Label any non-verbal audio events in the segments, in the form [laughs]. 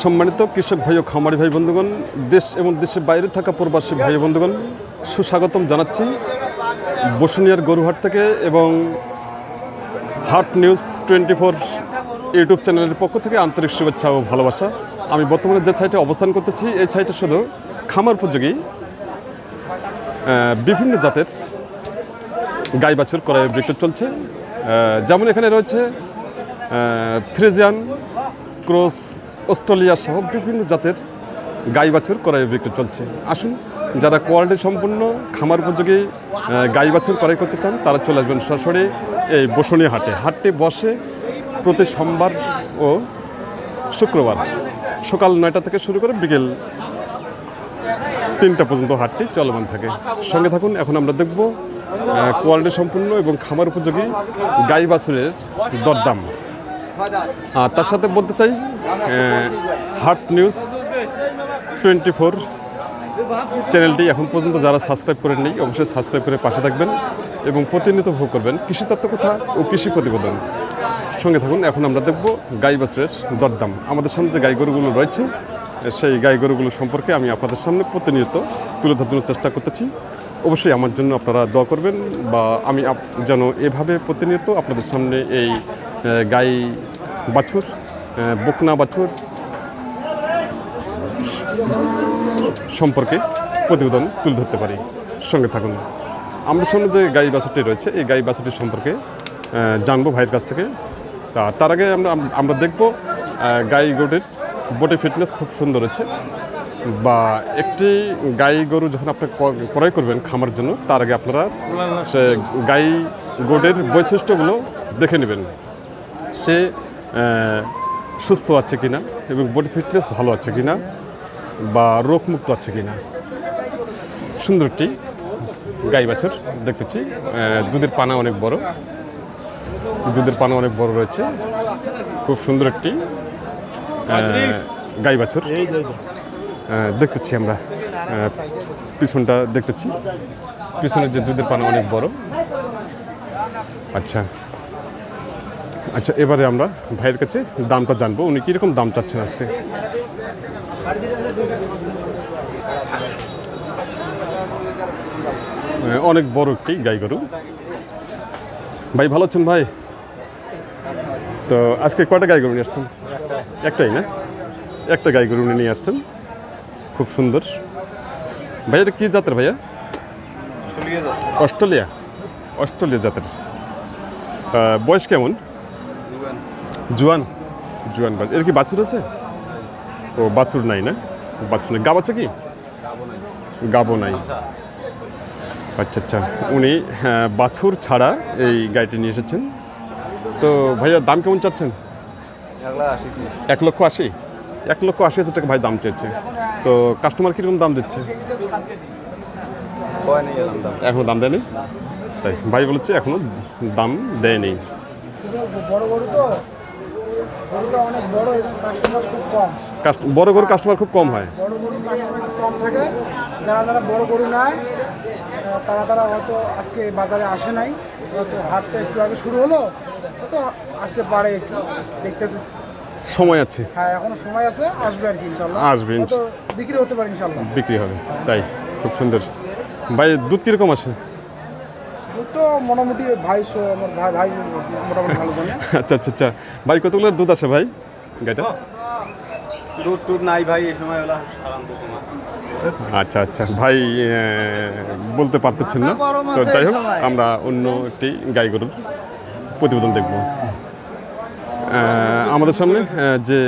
সম্মানিত কৃষক ভাই ও খামারি ভাই বন্ধুগণ, দেশ এবং দেশের বাইরে থাকা প্রবাসী ভাই বন্ধুগণ, সুস্বাগতম জানাচ্ছি বসুনিয়ার গরুহাট থেকে এবং হাট নিউজ টোয়েন্টি ফোর ইউটিউব চ্যানেলের পক্ষ থেকে আন্তরিক শুভেচ্ছা ও ভালোবাসা। আমি বর্তমানে যে ছাইটে অবস্থান করতেছি, এই ছাইটে শুধু খামার উপযোগী বিভিন্ন জাতের গাই বাছুর করায় বিক্রি চলছে যেমন এখানে রয়েছে ফ্রিজিয়ান ক্রস অস্ট্রেলিয়া সহ বিভিন্ন জাতের গাই বাছুর করাই বিক্রি চলছে। আসুন, যারা কোয়ালিটি সম্পূর্ণ খামার উপযোগী গাই বাছুর ক্রয় করতে চান, তারা চলে আসবেন সরাসরি এই বসুনি হাটে। হাটটি বসে প্রতি সোমবার ও শুক্রবার সকাল নয়টা থেকে শুরু করে বিকেল তিনটা পর্যন্ত হাটটি চলমান থাকে। সঙ্গে থাকুন, এখন আমরা দেখব কোয়ালিটি সম্পূর্ণ এবং খামার উপযোগী গাই বাছুরের দরদাম। আর তার সাথে বলতে চাই হার্ট নিউজ টোয়েন্টি ফোর চ্যানেলটি এখন পর্যন্ত যারা সাবস্ক্রাইব করে নেই, অবশ্যই সাবস্ক্রাইব করে পাশে থাকবেন এবং প্রতিনিয়ত ভোগ করবেন কৃষি তত্ত্ব কথা ও কৃষি প্রতিবেদন। সঙ্গে থাকুন, এখন আমরা দেখব গাই বাছুরের দরদাম। আমাদের সামনে যে গাই গরুগুলো রয়েছে, সেই গাই গরুগুলো সম্পর্কে আমি আপনাদের সামনে প্রতিনিয়ত তুলে ধরার জন্য চেষ্টা করতেছি। অবশ্যই আমার জন্য আপনারা দোয়া করবেন বা আমি যেন এভাবে প্রতিনিয়ত আপনাদের সামনে এই গাই বাছুর বকনা বাছুর সম্পর্কে প্রতিবেদন তুলে ধরতে পারি। সঙ্গে থাকুন। আমাদের সামনে যে গাই বাছুরটি রয়েছে এই গাই বাছুরটি সম্পর্কে জানব ভাইয়ের কাছ থেকে। তার আগে আমরা আমরা দেখব গাই গরুটির বডি ফিটনেস খুব সুন্দর হচ্ছে। বা একটি গাই গরু যখন আপনি ক্রয় করবেন খামার জন্য তার আগে আপনারা সে গাই গরুর বৈশিষ্ট্যগুলো দেখে নেবেন। সে সুস্থ আছে কিনা এবং বডি ফিটনেস ভালো আছে কিনা বা রোগমুক্ত আছে কিনা। সুন্দর একটি গাই বাছুর দেখতেছি। দুধের পানা অনেক বড়। দুধের পানা অনেক বড় রয়েছে। খুব সুন্দর একটি গাই বাছুর। দেখতেছি আমরা পিছনটা দেখতেছি। পিছনের যে দুধের পানা অনেক বড়। আচ্ছা। আচ্ছা এবারে আমরা ভাইয়ের কাছে দামটা জানব। উনি কীরকম দাম চাচ্ছেন আজকে? অনেক বড় একটি গাই গরু। ভাই ভালো আছেন ভাই? তো আজকে কয়টা গাই গরু নিয়ে আসছেন? একটাই না? একটা গাই গরু উনি নিয়ে আসছেন। খুব সুন্দর। ভাই এটা কী জাতের ভাইয়া? Australia Australia. জাতের। বয়স কেমন? জুয়ান জুয়ান বাছুর এর কি বাছুর আছে? ও বাছুর নাই না? বাছুর নেই। গাব আছে কি? গাবো নাই। আচ্ছা আচ্ছা। উনি হ্যাঁ, বাছুর ছাড়া এই গাড়িটি নিয়ে এসেছেন। তো ভাইয়া দাম কেমন চাচ্ছেন? এক লক্ষ আশি। এক লক্ষ আশি হাজার টাকা ভাই দাম চেয়েছে। তো কাস্টমার কীরকম দাম দিচ্ছে? এখনও দাম দেয়নি? তাই ভাই বলেছে এখনও দাম দেয়নি। বড় গরু তো গরুটা অনেক বড় এবং কাস্টমার খুব কম। বড় গরু কাস্টমার খুব কম হয়? বড় গরু কাস্টমার খুব কম থাকে। যারা যারা বড় গরু নেয় তারা তারা হয়তো আজকে বাজারে আসে নাই। হয়তো তো একটু আগে শুরু হলো হয়তো আসতে পারে একটু। দেখতেছি সময় আছে। হ্যাঁ এখনও সময় আছে আসবে আর কি ইনশাল্লাহ আসবে বিক্রি হতে পারে ইনশাল্লাহ বিক্রি হবে তাই। খুব সুন্দর। ভাই দুধ কীরকম আছে তো মোটামুটি ভাই আমার ভাই ভাই মোটামুটি ভালো জানে। [laughs] আচ্ছা আচ্ছা আচ্ছা। ভাই কতগুলো দুধ আছে ভাই? গাইটা? দুধ টুধ নাই ভাই এই সময় হলো আচ্ছা আচ্ছা। ভাই বলতে পারতেছেন না। তো যাই হোক আমরা অন্য একটি গাই গরুর প্রতিবেদন দেখব। আমাদের সামনে যে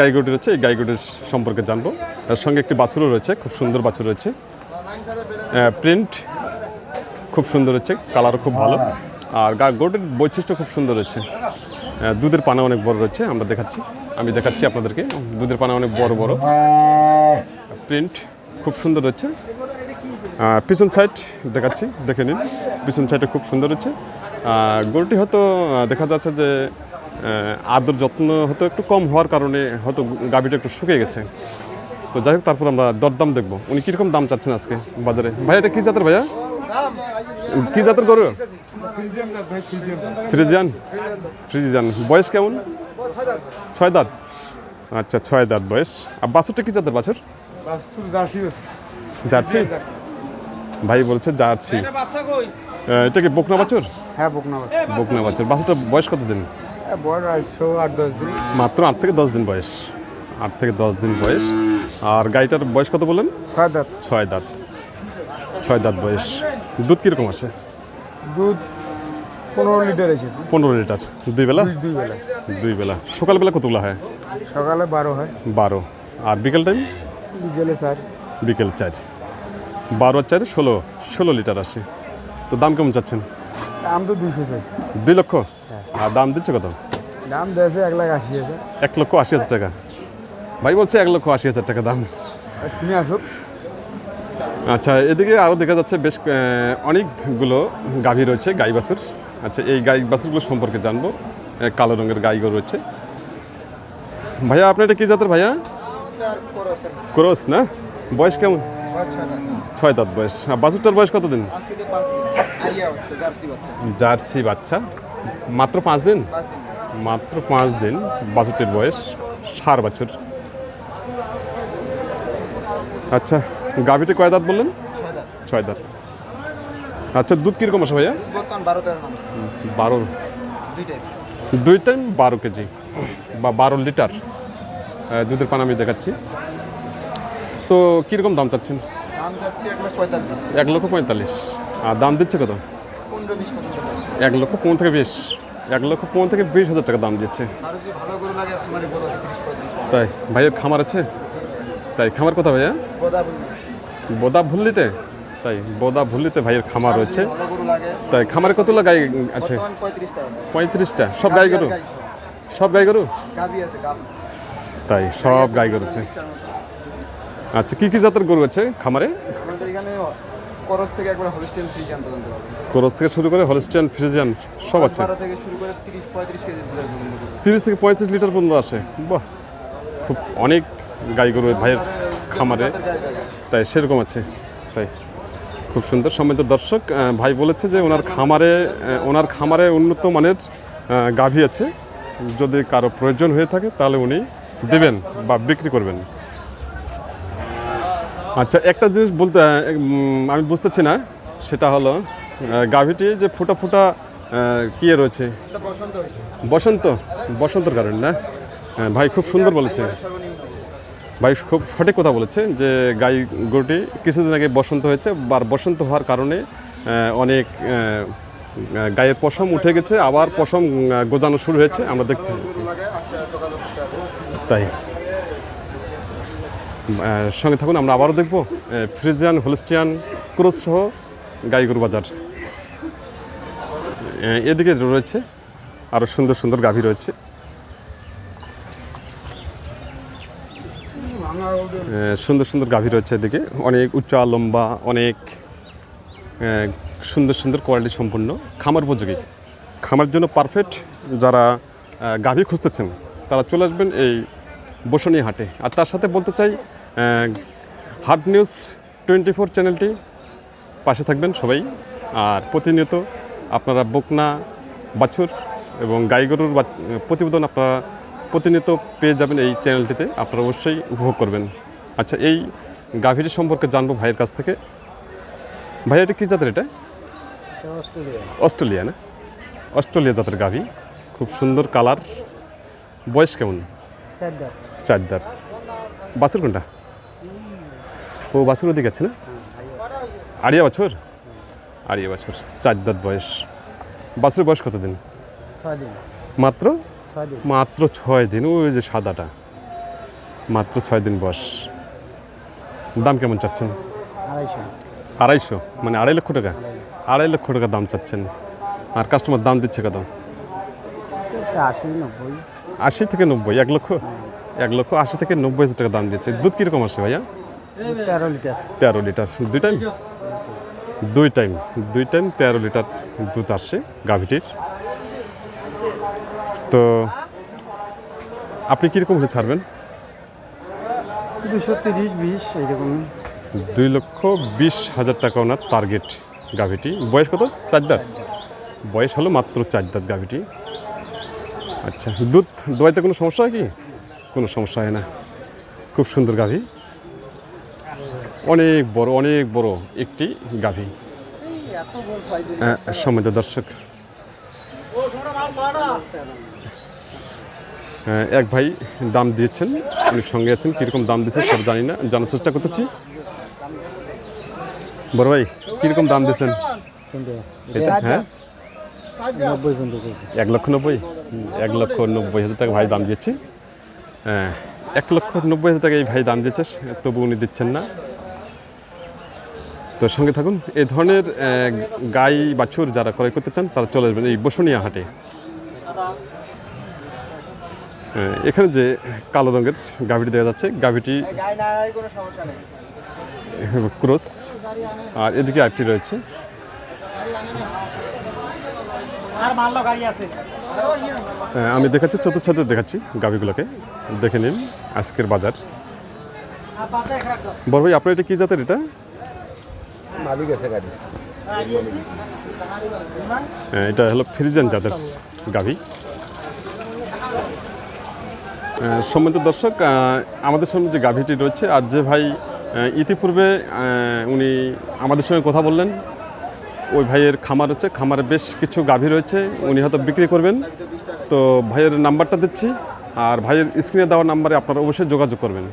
গাই গরুটি রয়েছে এই গাই গরুটির সম্পর্কে জানব। তার সঙ্গে একটি বাছুরও রয়েছে খুব সুন্দর বাছুর রয়েছে। প্রিন্ট খুব সুন্দর হচ্ছে কালারও খুব ভালো। আর গা গরুটির বৈশিষ্ট্য খুব সুন্দর হচ্ছে। দুধের পানা অনেক বড় রয়েছে আমরা দেখাচ্ছি। আমি দেখাচ্ছি আপনাদেরকে, দুধের পানা অনেক বড় বড়। প্রিন্ট খুব সুন্দর হচ্ছে। পিছন সাইড দেখাচ্ছি, দেখে নিন। পিছন সাইডে খুব সুন্দর হচ্ছে। গরুটি হয়তো দেখা যাচ্ছে যে আদর যত্ন হয়তো একটু কম হওয়ার কারণে হয়তো গাভীটা একটু শুকিয়ে গেছে। তো যাই হোক, তারপর আমরা দরদাম দেখব। উনি কীরকম দাম চাচ্ছেন আজকে বাজারে? ভাইয়া এটা কী জাতের ভাইয়া? কী জাতের গরু? ফ্রিজিয়ান। ফ্রিজিয়ান। বয়স কেমন? ছয় দাঁত। আচ্ছা ছয় দাঁত বয়স। আর বাছুরটা কি জাতের বাছুর? বাছুর জার্সি ভাই বলছে জার্সি। এটা কি বকনা বাছুর? হ্যাঁ বকনা বাছুর। বকনা বাছুর। বাছুরটা বয়স কত দিন বড় দশ দিন। মাত্র আট থেকে দশ দিন বয়স। আট থেকে দশ দিন বয়স। আর গাড়িটার বয়স কত বললেন? ছয় দাঁত। ছয় দাঁত। ছয় দাঁত বয়স। দুধ কীরকম আসে দুধ পনেরো লিটার এসেছে। পনেরো লিটার। দুই বেলা? দুই বেলা। দুই বেলা। সকালবেলা কতগুলো হয়? সকালে বারো হয়। বারো। আর বিকেল টাইম বিকেলে চার। বিকেল চার। বারো আর চার ষোলো। ষোলো লিটার আসে তো দাম কেমন চাচ্ছেন? দাম তো দুইশো চাই দুই লক্ষ? আর দাম দিচ্ছে কত? দাম দিয়েছে এক লাখ আশি হাজার। এক লক্ষ আশি হাজার টাকা। ভাই বলছে এক লক্ষ আশি হাজার টাকা দাম। তুমি আসুক আচ্ছা এদিকে আরও দেখা যাচ্ছে বেশ অনেকগুলো গাভী রয়েছে গাই বাছুর। আচ্ছা এই গাই বাছুরগুলো সম্পর্কে জানব। কালো রঙের গাইগুলো রয়েছে। ভাইয়া আপনার এটা কী জাতের ভাইয়া? ক্রস না? বয়স কেমন? ছয় দাঁত। বয়স। আর বাছুরটার বয়স কত দিন। জার্সি বাচ্চা। মাত্র পাঁচ দিন? মাত্র পাঁচ দিন বাছুরটির বয়স সার বছর। আচ্ছা গাভীটি কয় দাঁত বললেন? ছয় দাঁত। আচ্ছা দুধ কীরকম আছে ভাইয়া? বারো দুই টাইম বারো কেজি বা বারো লিটার দুধের পান আমি দেখাচ্ছি। তো কীরকম দাম চাচ্ছেন? এক লক্ষ পঁয়তাল্লিশ। আর দাম দিচ্ছে কত। এক লক্ষ পনেরো থেকে বিশ। এক লক্ষ পনেরো থেকে বিশ হাজার টাকা দাম দিচ্ছে। তাই ভাইয়ের খামার আছে? তাই খামার কথা ভাইয়া? বোদা ভুল্লিতে? তাই বোদা ভুল্লিতে ভাইয়ের খামার রয়েছে। তাই খামারে কতগুলো গাই আছে? পঁয়ত্রিশটা সব গাই গরু? সব। গাই গরু? তাই সব গাই গরু আছে। আচ্ছা কি কি জাতের গরু আছে খামারে? থেকে একবার ক্রস থেকে শুরু করে হলস্টিয়ান ফ্রিজিয়ান সব আছে? বারো থেকে শুরু করে তিরিশ পঁয়ত্রিশ কেজি দুধের পর্যন্ত গরু। তিরিশ থেকে পঁয়ত্রিশ লিটার পর্যন্ত আসে। বাহ! খুব অনেক গাই গরু ভাইয়ের খামারে। তাই সেরকম আছে তাই। খুব সুন্দর সম্মানিত দর্শক। ভাই বলেছে যে ওনার খামারে ওনার খামারে উন্নত মানের গাভী আছে। যদি কারও প্রয়োজন হয়ে থাকে তাহলে উনি দেবেন বা বিক্রি করবেন। আচ্ছা একটা জিনিস বলতে আমি বুঝতেছি না সেটা হলো গাভীটি যে ফুটা ফুটা কি রয়েছে? বসন্ত বসন্তর কারণে না? হ্যাঁ, ভাই খুব সুন্দর বলেছে। ভাই, খুব সঠিক কথা বলেছে যে গাই গরুটি কিছুদিন আগে বসন্ত হয়েছে আর বসন্ত হওয়ার কারণে অনেক গায়ের পশম উঠে গেছে, আবার পশম গোজানো শুরু হয়েছে, আমরা হবে তাই। সঙ্গে থাকুন, আমরা আবারও দেখব ফ্রিজিয়ান, হোলিস্টিয়ান ক্রোস সহ গাই গরু বাজার। এদিকে রয়েছে আরও সুন্দর সুন্দর গাভী রয়েছে। সুন্দর সুন্দর গাভী রয়েছে এদিকে। অনেক উচ্চা লম্বা অনেক সুন্দর সুন্দর কোয়ালিটি সম্পন্ন। খামার উপযোগী। খামার জন্য পারফেক্ট যারা গাভী খুঁজতেছেন, তারা চলে আসবেন এই বসনী হাটে। আর তার সাথে বলতে চাই হাট নিউজ টোয়েন্টি ফোর চ্যানেলটি পাশে থাকবেন সবাই। আর প্রতিনিয়ত আপনারা বকনা, বাছুর এবং গাই গরুর প্রতিবেদন আপনারা প্রতিনিয়ত পেয়ে যাবেন এই চ্যানেলটিতে। আপনারা অবশ্যই উপভোগ করবেন। আচ্ছা এই গাভীটি সম্পর্কে জানব ভাইয়ের কাছ থেকে। ভাই এটা কী জাতের এটা? অস্ট্রেলিয়া। না? অস্ট্রেলিয়া জাতের গাভী। খুব সুন্দর কালার। বয়স কেমন? চার দাঁত। বাছুর কোনটা? ও বাছুর ওদিকে আছে না? আড়িয়া বছর? আড়িয়া বছর। চার দাঁত বয়স। বাছুরের বয়স কত দিন। মাত্র মাত্র ছয় দিন। ওই যে সাদাটা। মাত্র ছয় দিন বয়স। দাম কেমন চাচ্ছেন? আড়াইশো। মানে আড়াই লক্ষ টাকা? আড়াই লক্ষ। টাকা দাম চাচ্ছেন। আর কাস্টমার দাম দিচ্ছে কত? আশি থেকে নব্বই এক লক্ষ? এক লক্ষ আশি থেকে নব্বই হাজার টাকা দাম দিচ্ছে দুধ কীরকম আসে ভাইয়া? তেরো লিটার। তেরো লিটার। দুই টাইম? দুই টাইম। দুই টাইম। তেরো লিটার দুধ আসছে গাভীটির। তো আপনি কীরকম হলে ছাড়বেন? দুশো তিরিশ বিশ এইরকমই দুই লক্ষ বিশ হাজার টাকা ওনার টার্গেট গাভীটি। বয়স কত? চার দাঁত। বয়স হলো মাত্র চার দাঁত গাভীটি। আচ্ছা দুধ দোয়াইতে কোনো সমস্যা হয় কি? কোনো সমস্যা হয় না। খুব সুন্দর গাভী। অনেক বড় অনেক বড় একটি গাভী। সম্মানিত দর্শক এক ভাই দাম দিয়েছেন, উনি সঙ্গে আছেন, কীরকম দাম দিয়েছে সব জানি না, জানার চেষ্টা করতেছি। বড় ভাই, কীরকম দাম দিয়েছেন? হ্যাঁ? এক লক্ষ নব্বই? এক লক্ষ নব্বই হাজার টাকা ভাই দাম দিয়েছে। হ্যাঁ এক লক্ষ নব্বই হাজার টাকা এই ভাই দাম দিয়েছে, তবু উনি দিচ্ছেন না। তো সঙ্গে থাকুন। এই ধরনের গাই বাছুর যারা ক্রয় করতে চান, তারা চলে আসবেন এই বসুনিয়া হাটে। এখানে যে কালো রঙের গাভিটি দেখা যাচ্ছে, গাভিটি ক্রস। আর এদিকে আরেকটি রয়েছে। আমি দেখাচ্ছি, চতুর্থ দেখাচ্ছি গাভিগুলোকে। দেখে নিন আজকের বাজার। বড় ভাই, আপনার এটা কী জাতের এটা? হ্যাঁ, এটা হলো ফ্রিজেন জাতের গাভি। সম্মানিত দর্শক আমাদের সামনে যে গাভিটি রয়েছে আর যে ভাই ইতিপূর্বে উনি আমাদের সঙ্গে কথা বললেন। ওই ভাইয়ের খামার হচ্ছে খামারে বেশ কিছু গাভী রয়েছে উনি হয়তো বিক্রি করবেন। তো ভাইয়ের নাম্বারটা দিচ্ছি আর ভাইয়ের স্ক্রিনে দেওয়া নাম্বারে আপনারা অবশ্যই যোগাযোগ করবেন।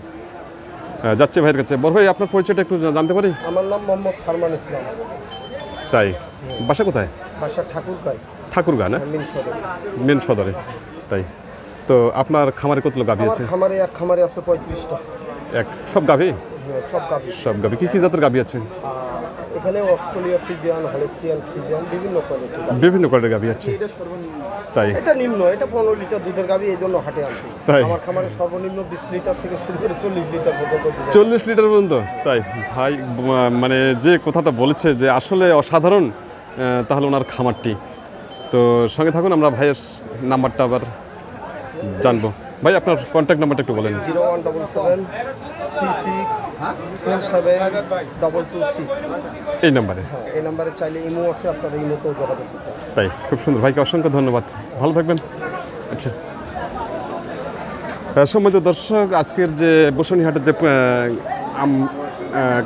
যাচ্ছে ভাইয়ের কাছে। বড় ভাই আপনার পরিচয়টা একটু জানতে পারি? আমার নাম মোহাম্মদ ফারমান ইসলাম। তাই? বাসা কোথায়? বাসা ঠাকুরকাই ঠাকুরগা না? মিন সদর। তাই। তো আপনার খামারে কতগুলো গাভী আছে? খামারে এক খামারে আছে পঁয়ত্রিশটা। এক? সব গাভী? সব গাভী। সব গাভী। কি কি জাতের গাভী আছে? এখানে অস্ট্রেলিয়া ফ্রিজিয়ান হলেস্টিয়ান ফ্রিজিয়ান বিভিন্ন কোয়ালিটি বিভিন্ন কোয়ালিটির গাভী আছে। তাই? এটা নিম্ন এটা পনেরো লিটার দুধের গাভি এই জন্য হাটে আনছি। তাই? আমার খামারে সর্বনিম্ন বিশ লিটার থেকে শুরু করে চল্লিশ লিটার পর্যন্ত চল্লিশ লিটার পর্যন্ত? তাই? ভাই মানে যে কথাটা বলেছে যে আসলে অসাধারণ তাহলে ওনার খামারটি। তো সঙ্গে থাকুন আমরা ভাইয়ের নাম্বারটা আবার জানব। ভাই আপনার কন্ট্যাক্ট নাম্বারটা একটু বলেন। Zero one double seven three six double two six এই নাম্বারে? হ্যাঁ এই নাম্বারে চাইলে ইমো আছে আপনার ইমোতেও যোগাযোগ করতে তাই খুব সুন্দর। ভাইকে অসংখ্য ধন্যবাদ। ভালো থাকবেন। আচ্ছা। সম্মানিত দর্শক আজকের যে বসুনিহাটের যে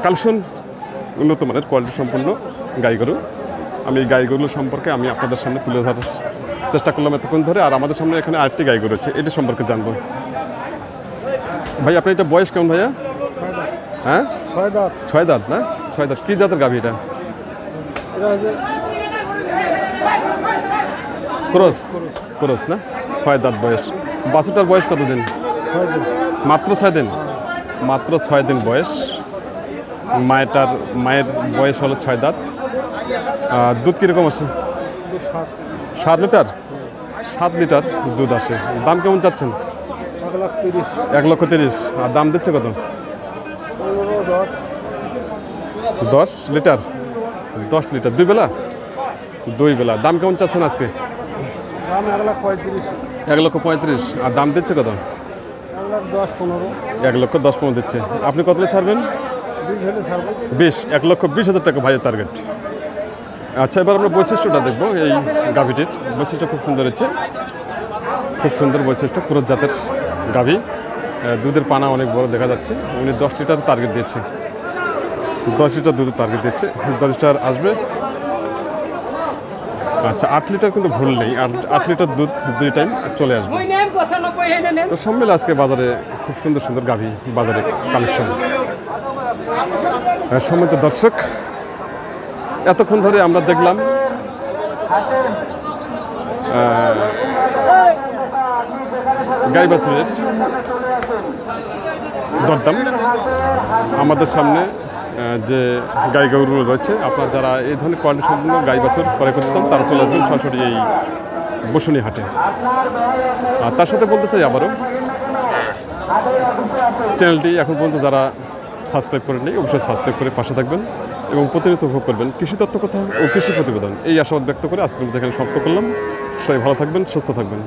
কালেকশন উন্নত মানের কোয়ালিটি সম্পূর্ণ গাই গরু আমি এই গাই গরু সম্পর্কে আমি আপনাদের সামনে তুলে ধরার চেষ্টা করলাম এতক্ষণ ধরে। আর আমাদের সামনে এখানে আরেকটি গাই গরু আছে এটি সম্পর্কে জানব। ভাই আপনার এটা বয়স কেমন ভাইয়া? হ্যাঁ? ছয় দাঁত। ছয় দাঁত না? ছয় দাঁত। কী জাতের গাভি এটা? ক্রস। ক্রস না? ছয় দাঁত বয়স। বাছুরটার বয়স কত দিন। মাত্র ছয় দিন? মাত্র ছয় দিন বয়স। মায়েরটার মায়ের বয়স হলো ছয় দাঁত। দুধ কীরকম আছে? সাত। লিটার? সাত লিটার দুধ আছে। দাম কেমন চাচ্ছেন? এক লক্ষ তিরিশ। আর দাম দিচ্ছে কত পনেরো দশ দশ লিটার দশ লিটার, দুই বেলা? দুই বেলা। দাম কেমন চাচ্ছেন আজকে? এক লক্ষ পঁয়ত্রিশ। আর দাম দিচ্ছে কত? এক লক্ষ দশ পনেরো দিচ্ছে। আপনি কত ছাড়বেন? বিশ। এক লক্ষ বিশ হাজার টাকা ভাইয়ের টার্গেট আচ্ছা এবার আমরা বৈশিষ্ট্যটা দেখব এই গাভিটির। বৈশিষ্ট্য খুব সুন্দর হচ্ছে। খুব সুন্দর বৈশিষ্ট্য ক্রোধ জাতের গাভি। দুধের পানা অনেক বড় দেখা যাচ্ছে। উনি দশ লিটার টার্গেট দিচ্ছে দশ লিটার দুধের টার্গেট দিচ্ছে দশ লিটার আসবে। আচ্ছা আট লিটার কিন্তু ভুল নেই আট লিটার দুধ দুই টাইম চলে আসবে। তো সব মিলে আজকে বাজারে খুব সুন্দর সুন্দর গাভী বাজারে কালেকশন সম্মানিত দর্শক, এতক্ষণ ধরে আমরা দেখলাম গাই বাছুরের দরদাম। আমাদের সামনে যে গাই গরুগুলো রয়েছে, আপনার যারা এই ধরনের কোয়ালিটি সম্পূর্ণ গাই বাছুর করে করতে চান তারা চলে আসবেন সরাসরি এই বসুনি হাটে। আর তার সাথে বলতে চাই আবারও চ্যানেলটি এখন পর্যন্ত যারা সাবস্ক্রাইব করেননি, অবশ্যই সাবস্ক্রাইব করে পাশে থাকবেন এবং প্রতিনিয়ত উপভোগ করবেন। কৃষি তত্ত্ব কথা ও কৃষি প্রতিবেদন, এই আশাবাদ ব্যক্ত করে আজকের মধ্যে এখানে সমাপ্ত করলাম। সবাই ভালো থাকবেন, সুস্থ থাকবেন।